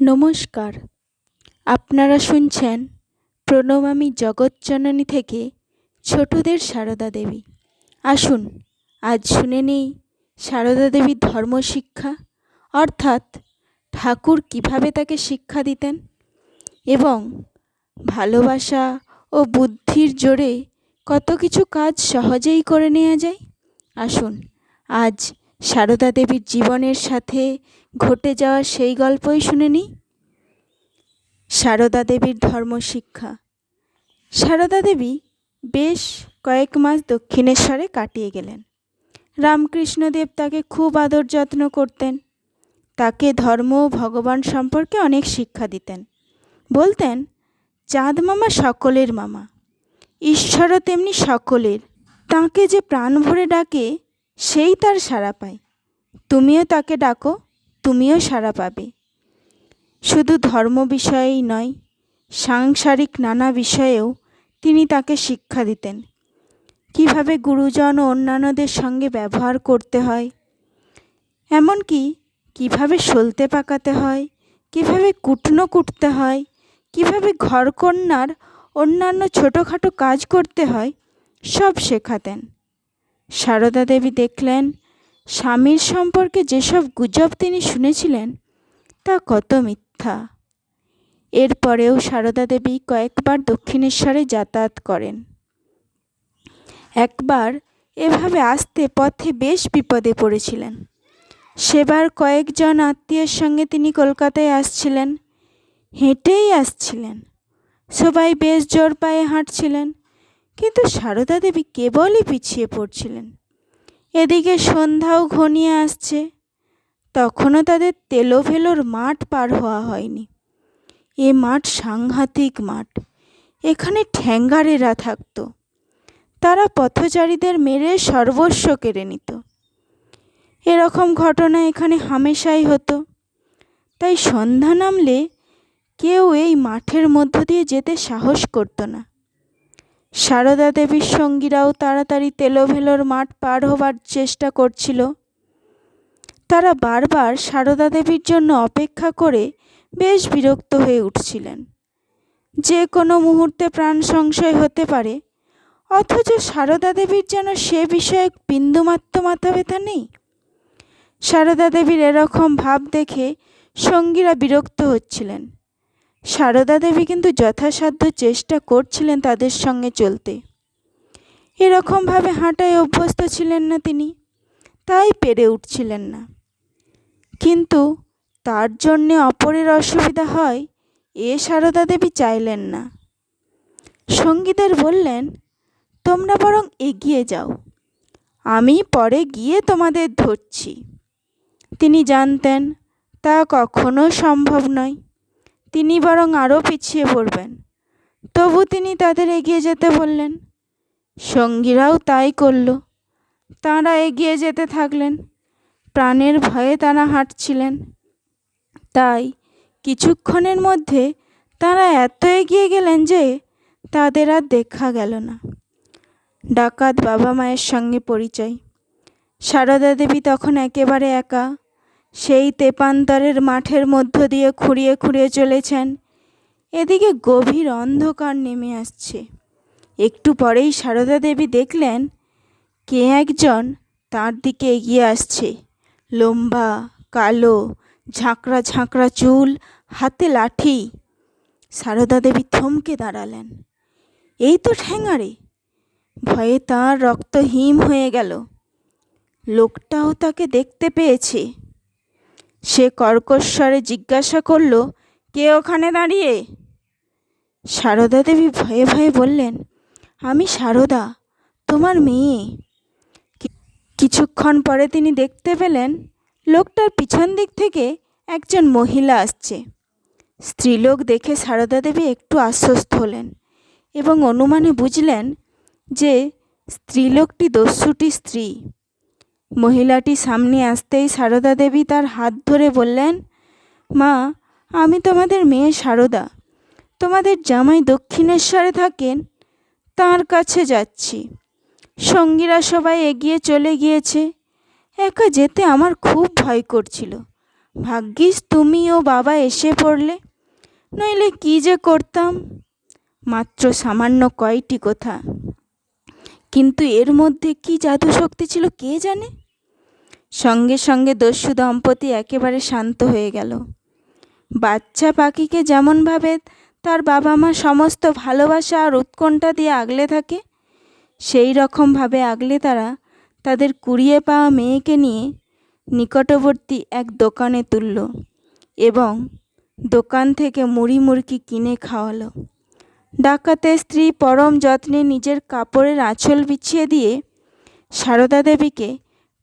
নমস্কার। আপনারা শুনছেন প্রণমামী জগৎজননী থেকে ছোটদের সারদা দেবী। আসুন, আজ শুনে নেই সারদা দেবীর ধর্মশিক্ষা অর্থাৎ ঠাকুর কীভাবে তাকে শিক্ষা দিতেন এবং ভালোবাসা ও বুদ্ধির জোরে কত কিছু কাজ সহজেই করে নেওয়া যায়? আসুন, আজ সারদা দেবীর জীবনের সাথে ঘটে যাওয়া সেই গল্পই শুনে নিই সারদা দেবীর ধর্মশিক্ষা। সারদা দেবী বেশ কয়েক মাস দক্ষিণেশ্বরে কাটিয়ে গেলেন। রামকৃষ্ণদেব তাকে খুব আদর যত্ন করতেন। তাকে ধর্ম ও ভগবান সম্পর্কে অনেক শিক্ষা দিতেন। বলতেন, চাঁদ মামা সকলের মামা। ঈশ্বরও তেমনি সকলের। তাকে যে প্রাণ ভরে ডাকে সেই তার সাড়া পায়। তুমিও তাকে ডাকো, তুমিও সাড়া পাবে। শুধু ধর্ম বিষয়েই নয়, সাংসারিক নানা বিষয়েও তিনি তাকে শিক্ষা দিতেন। কীভাবে গুরুজন ও অন্যান্যদের সঙ্গে ব্যবহার করতে হয়, এমনকি কীভাবে সলতে পাকাতে হয়, কীভাবে কুটনো কুটতে হয়, কীভাবে ঘরকন্যার অন্যান্য ছোটোখাটো কাজ করতে হয়, সব শেখাতেন। সারদা দেবী দেখলেন, স্বামীর সম্পর্কে যেসব গুজব তিনি শুনেছিলেন, তা কত মিথ্যা। এরপরেও সারদা দেবী কয়েকবার দক্ষিণেশ্বরে যাতায়াত করেন। একবার এভাবে আসতে পথে বেশ বিপদে পড়েছিলেন। সেবার কয়েকজন আত্মীয়ের সঙ্গে তিনি কলকাতায় আসছিলেন, হেঁটেই আসছিলেন। সবাই বেশ জোর পায়ে হাঁটছিলেন। কিন্তু সারদা দেবী কেবলই পিছিয়ে পড়ছিলেন। এদিকে সন্ধ্যাও ঘনিয়ে আসছে। তখনও তাদের তেলোভেলোর মাঠ পার হওয়া হয়নি। এ মাঠ সাংঘাতিক মাঠ। এখানে ঠ্যাঙ্গারেরা থাকতো। তারা পথচারীদের মেরে সর্বস্ব কেড়ে নিত। এরকম ঘটনা এখানে হামেশাই হতো। তাই সন্ধ্যা নামলে কেউ এই মাঠের মধ্য দিয়ে যেতে সাহস করতো না। সারদা দেবীর সঙ্গীরাও তাড়াতাড়ি তেলোভেলোর মাঠ পার হবার চেষ্টা করছিল। তারা বারবার সারদা দেবীর জন্য অপেক্ষা করে বেশ বিরক্ত হয়ে উঠছিলেন। যে কোনো মুহূর্তে প্রাণ সংশয় হতে পারে, অথচ সারদা দেবীর যেন সে বিষয়ে বিন্দুমাত্র মাথা ব্যথা নেই। সারদা দেবীর এরকম ভাব দেখে সঙ্গীরা বিরক্ত হচ্ছিলেন। সারদা দেবী কিন্তু যথাসাধ্য চেষ্টা করছিলেন তাদের সঙ্গে চলতে। এরকমভাবে হাঁটায় অভ্যস্ত ছিলেন না তিনি, তাই পেরে উঠছিলেন না। কিন্তু তার জন্যে অপরের অসুবিধা হয়, এ সারদা দেবী চাইলেন না। সঙ্গীদের বললেন, তোমরা বরং এগিয়ে যাও, আমি পরে গিয়ে তোমাদের ধরছি। তিনি জানতেন, তা কখনো সম্ভব নয়। তিনি বরং আরও পিছিয়ে পড়বেন। তবু তিনি তাদের এগিয়ে যেতে বললেন, সঙ্গীরাও তাই করল। তাঁরা এগিয়ে যেতে থাকলেন। প্রাণের ভয়ে তারা হাঁটছিলেন। তাই কিছুক্ষণের মধ্যে তারা এত এগিয়ে গেলেন যে তাদের আর দেখা গেল না। ডাকাত বাবা মায়ের সঙ্গে পরিচয়। সারদা দেবী তখন একেবারে একা সেই তেপান্তরের মাঠের মধ্য দিয়ে খুঁড়িয়ে খুঁড়িয়ে চলেছেন। এদিকে গভীর অন্ধকার নেমে আসছে। একটু পরেই সারদা দেবী দেখলেন, কে একজন তার দিকে এগিয়ে আসছে। লম্বা, কালো, ঝাঁকড়া ঝাঁকড়া চুল, হাতে লাঠি। সারদা দেবী থমকে দাঁড়ালেন। এই তো ঠ্যাঙারে, ভয়ে তাঁর রক্ত হিম হয়ে গেল। লোকটাও তাকে দেখতে পেয়েছে। সে কর্কশ্বরে জিজ্ঞাসা করল, কে ওখানে দাঁড়িয়ে? সারদা দেবী ভয়ে ভয়ে বললেন, আমি সারদা, তোমার মেয়ে। কিছুক্ষণ পরে তিনি দেখতে পেলেন, লোকটার পিছন দিক থেকে একজন মহিলা আসছে। স্ত্রীলোক দেখে সারদা দেবী একটু আশ্বস্ত হলেন এবং অনুমানে বুঝলেন যে স্ত্রীলোকটি দস্যুটি স্ত্রী। মহিলাটি সামনে আসতেই সারদা দেবী তার হাত ধরে বললেন, মা, আমি তোমাদের মেয়ে সারদা। তোমাদের জামাই দক্ষিণেশ্বরে থাকেন, তার কাছে যাচ্ছি। সঙ্গীরা সবাই এগিয়ে চলে গিয়েছে। একা যেতে আমার খুব ভয় করছিল। ভাগ্যিস তুমি ও বাবা এসে পড়লে, নইলে কী যে করতাম? মাত্র সামান্য কয়টি কথা। কিন্তু এর মধ্যে কি জাদু শক্তি ছিল কে জানে? সঙ্গে সঙ্গে দস্যু দম্পতি একেবারে শান্ত হয়ে গেল। বাচ্চা পাখিকে যেমনভাবে তার বাবা মা সমস্ত ভালোবাসা আর উৎকণ্ঠা দিয়ে আগলে থাকে, সেই রকমভাবে আগলে তারা তাদের কুড়িয়ে পাওয়া মেয়েকে নিয়ে নিকটবর্তী এক দোকানে তুলল এবং দোকান থেকে মুড়ি মুড়কি কিনে খাওয়ালো। ডাকাতের স্ত্রী পরম যত্নে নিজের কাপড়ের আঁচল বিছিয়ে দিয়ে সারদা দেবীকে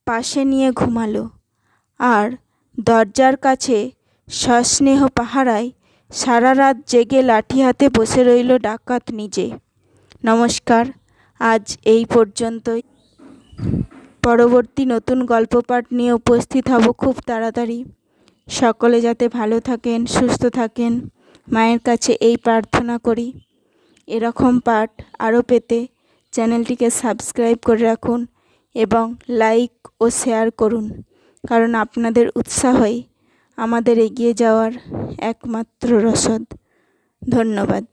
পাশে নিয়ে ঘুমালো আর দরজার কাছে সস্নেহ পাহারায় সারা রাত জেগে লাঠি হাতে বসে রইল ডাকাত নিজে। নমস্কার, আজ এই পর্যন্তই। পরবর্তী নতুন গল্প পাঠ নিয়ে উপস্থিত হব খুব তাড়াতাড়ি। সকলে যাতে ভালো থাকেন, সুস্থ থাকেন, মায়ের কাছে এই প্রার্থনা করি। এরকম পাঠ আরও পেতে চ্যানেলটিকে সাবস্ক্রাইব করে রাখুন এবং লাইক ও শেয়ার করুন, কারণ আপনাদের উৎসাহই আমাদের এগিয়ে যাওয়ার একমাত্র রসদ। ধন্যবাদ।